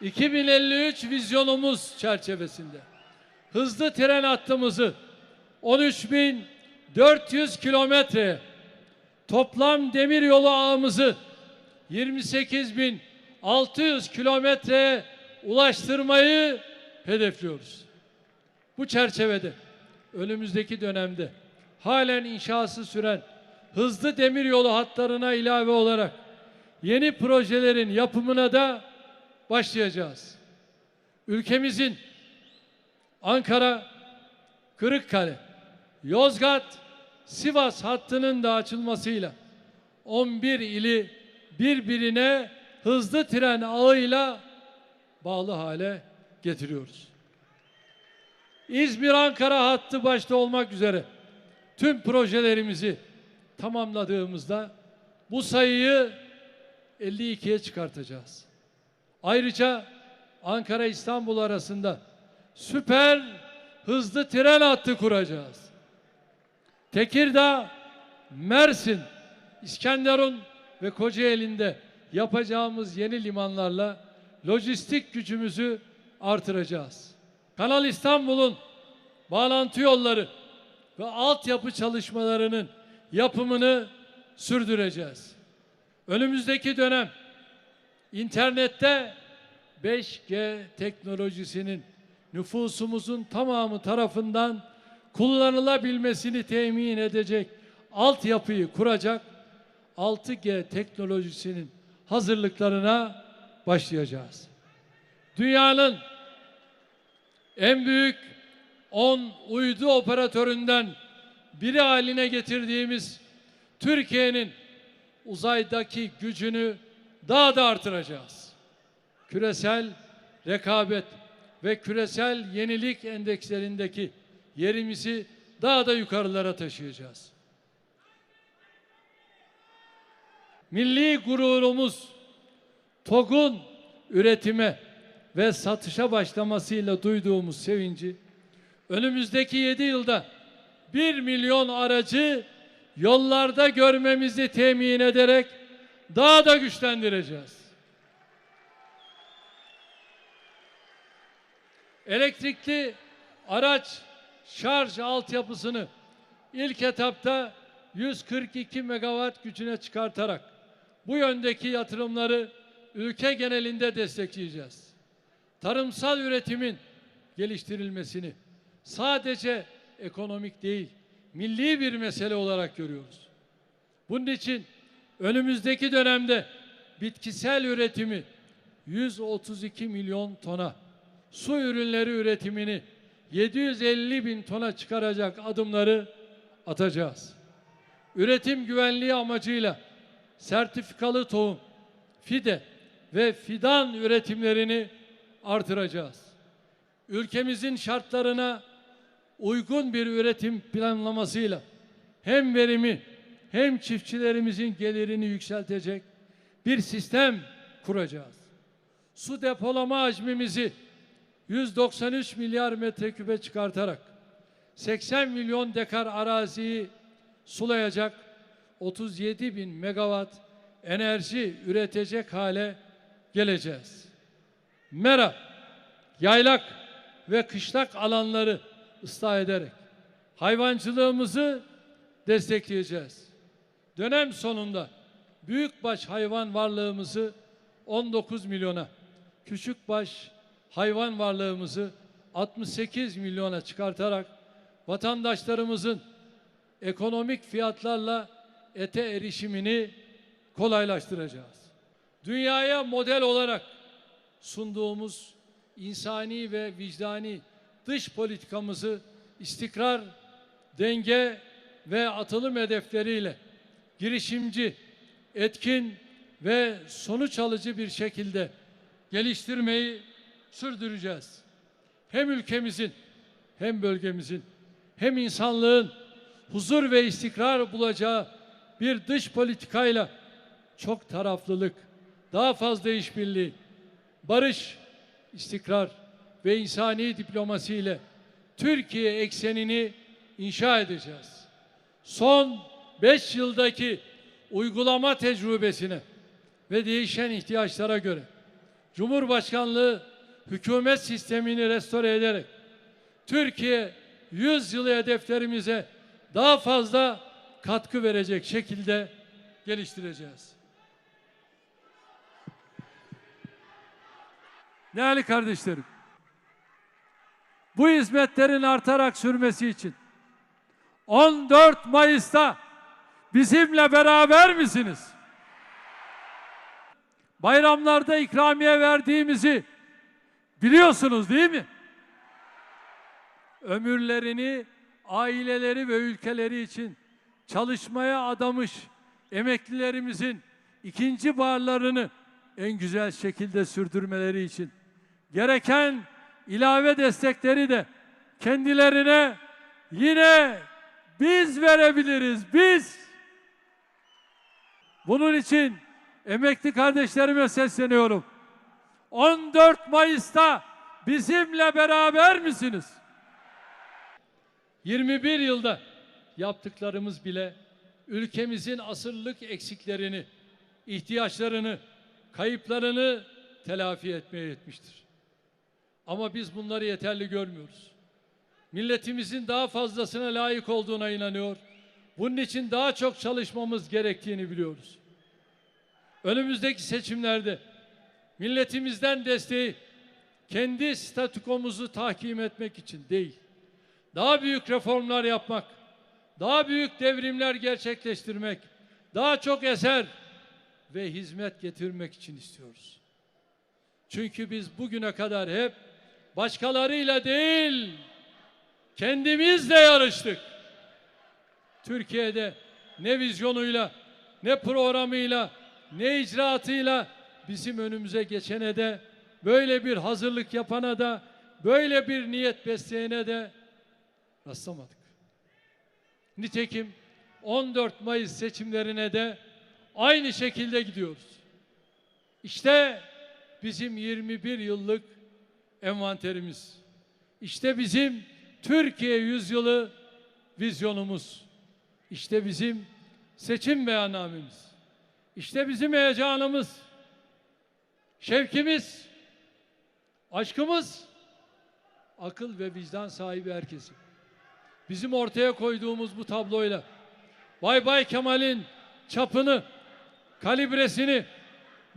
2053 vizyonumuz çerçevesinde hızlı tren hattımızı 13.400 kilometre toplam demir yolu ağımızı 28.600 kilometreye ulaştırmayı hedefliyoruz. Bu çerçevede önümüzdeki dönemde halen inşası süren hızlı demiryolu hatlarına ilave olarak yeni projelerin yapımına da başlayacağız. Ülkemizin Ankara, Kırıkkale, Yozgat, Sivas hattının da açılmasıyla 11 ili birbirine hızlı tren ağıyla bağlı hale getiriyoruz. İzmir-Ankara hattı başta olmak üzere tüm projelerimizi tamamladığımızda bu sayıyı 52'ye çıkartacağız. Ayrıca Ankara-İstanbul arasında süper hızlı tren hattı kuracağız. Tekirdağ, Mersin, İskenderun ve Kocaeli'nde yapacağımız yeni limanlarla lojistik gücümüzü artıracağız. Kanal İstanbul'un bağlantı yolları ve altyapı çalışmalarının yapımını sürdüreceğiz. Önümüzdeki dönem internette 5G teknolojisinin nüfusumuzun tamamı tarafından kullanılabilmesini temin edecek altyapıyı kuracak 6G teknolojisinin hazırlıklarına başlayacağız. Dünyanın en büyük 10 uydu operatöründen biri haline getirdiğimiz Türkiye'nin uzaydaki gücünü daha da artıracağız. Küresel rekabet ve küresel yenilik endekslerindeki yerimizi daha da yukarılara taşıyacağız. Milli gururumuz TOG'un üretime ve satışa başlamasıyla duyduğumuz sevinci önümüzdeki 7 yılda 1 milyon aracı yollarda görmemizi temin ederek daha da güçlendireceğiz. Elektrikli araç şarj altyapısını ilk etapta 142 megawatt gücüne çıkartarak bu yöndeki yatırımları ülke genelinde destekleyeceğiz. Tarımsal üretimin geliştirilmesini sadece ekonomik değil, milli bir mesele olarak görüyoruz. Bunun için önümüzdeki dönemde bitkisel üretimi 132 milyon tona, su ürünleri üretimini 750 bin tona çıkaracak adımları atacağız. Üretim güvenliği amacıyla sertifikalı tohum, fide ve fidan üretimlerini artıracağız. Ülkemizin şartlarına uygun bir üretim planlamasıyla hem verimi hem çiftçilerimizin gelirini yükseltecek bir sistem kuracağız. Su depolama hacmimizi 193 milyar metreküpe çıkartarak 80 milyon dekar araziyi sulayacak 37 bin megawatt enerji üretecek hale geleceğiz. Mera, yaylak ve kışlak alanları ıslah ederek hayvancılığımızı destekleyeceğiz. Dönem sonunda büyükbaş hayvan varlığımızı 19 milyona, küçükbaş hayvan varlığımızı 68 milyona çıkartarak vatandaşlarımızın ekonomik fiyatlarla ete erişimini kolaylaştıracağız. Dünyaya model olarak sunduğumuz insani ve vicdani dış politikamızı istikrar, denge ve atılım hedefleriyle girişimci, etkin ve sonuç alıcı bir şekilde geliştirmeyi sürdüreceğiz. Hem ülkemizin hem bölgemizin hem insanlığın huzur ve istikrar bulacağı bir dış politikayla çok taraflılık, daha fazla işbirliği, barış, istikrar ve insani diplomasiyle Türkiye eksenini inşa edeceğiz. Son beş yıldaki uygulama tecrübesine ve değişen ihtiyaçlara göre Cumhurbaşkanlığı hükümet sistemini restore ederek Türkiye 100 yılı hedeflerimize daha fazla katkı verecek şekilde geliştireceğiz. Değerli kardeşlerim, bu hizmetlerin artarak sürmesi için 14 Mayıs'ta bizimle beraber misiniz? Bayramlarda ikramiye verdiğimizi biliyorsunuz değil mi? Ömürlerini aileleri ve ülkeleri için çalışmaya adamış emeklilerimizin ikinci barlarını en güzel şekilde sürdürmeleri için gereken ilave destekleri de kendilerine yine biz verebiliriz. Biz. Bunun için emekli kardeşlerime sesleniyorum. 14 Mayıs'ta bizimle beraber misiniz? 21 yılda yaptıklarımız bile ülkemizin asırlık eksiklerini, ihtiyaçlarını, kayıplarını telafi etmeye yetmiştir. Ama biz bunları yeterli görmüyoruz. Milletimizin daha fazlasına layık olduğuna inanıyor. Bunun için daha çok çalışmamız gerektiğini biliyoruz. Önümüzdeki seçimlerde milletimizden desteği kendi statükomuzu tahkim etmek için değil, daha büyük reformlar yapmak, daha büyük devrimler gerçekleştirmek, daha çok eser ve hizmet getirmek için istiyoruz. Çünkü biz bugüne kadar hep başkalarıyla değil, kendimizle yarıştık. Türkiye'de ne vizyonuyla, ne programıyla, ne icraatıyla bizim önümüze geçene de, böyle bir hazırlık yapana da, böyle bir niyet besleyene de rastlamadık. Nitekim 14 Mayıs seçimlerine de aynı şekilde gidiyoruz. İşte bizim 21 yıllık envanterimiz. İşte bizim Türkiye yüzyılı vizyonumuz. İşte bizim seçim beyannamemiz. İşte bizim heyecanımız, şevkimiz, aşkımız, akıl ve vicdan sahibi herkesin. Bizim ortaya koyduğumuz bu tabloyla Bay Bay Kemal'in çapını, kalibresini,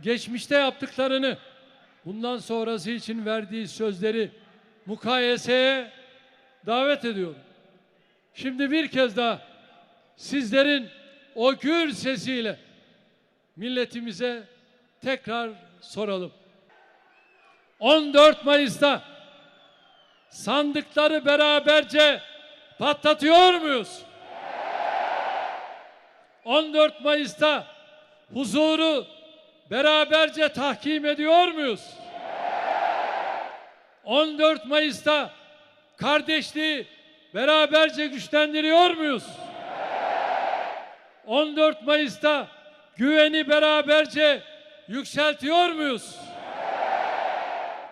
geçmişte yaptıklarını, bundan sonrası için verdiği sözleri mukayeseye davet ediyorum. Şimdi bir kez daha sizlerin o gür sesiyle milletimize tekrar soralım. 14 Mayıs'ta sandıkları beraberce patlatıyor muyuz? 14 Mayıs'ta huzuru beraberce tahkim ediyor muyuz? 14 Mayıs'ta kardeşliği beraberce güçlendiriyor muyuz? 14 Mayıs'ta güveni beraberce yükseltiyor muyuz?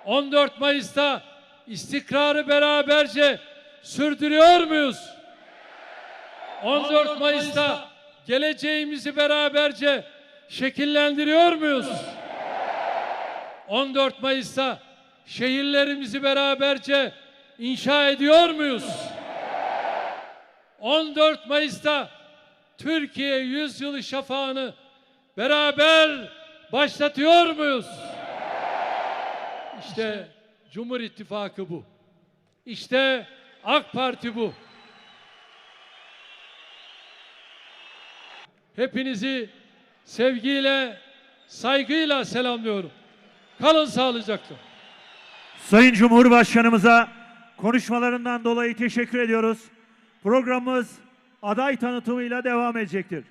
14 Mayıs'ta istikrarı beraberce sürdürüyor muyuz? 14 Mayıs'ta geleceğimizi beraberce şekillendiriyor muyuz? 14 Mayıs'ta şehirlerimizi beraberce inşa ediyor muyuz? 14 Mayıs'ta Türkiye yüzyılı şafağını beraber başlatıyor muyuz? İşte Cumhur İttifakı bu. İşte AK Parti bu. Hepinizi sevgiyle, saygıyla selamlıyorum. Kalın sağlıcakla. Sayın Cumhurbaşkanımıza konuşmalarından dolayı teşekkür ediyoruz. Programımız aday tanıtımıyla devam edecektir.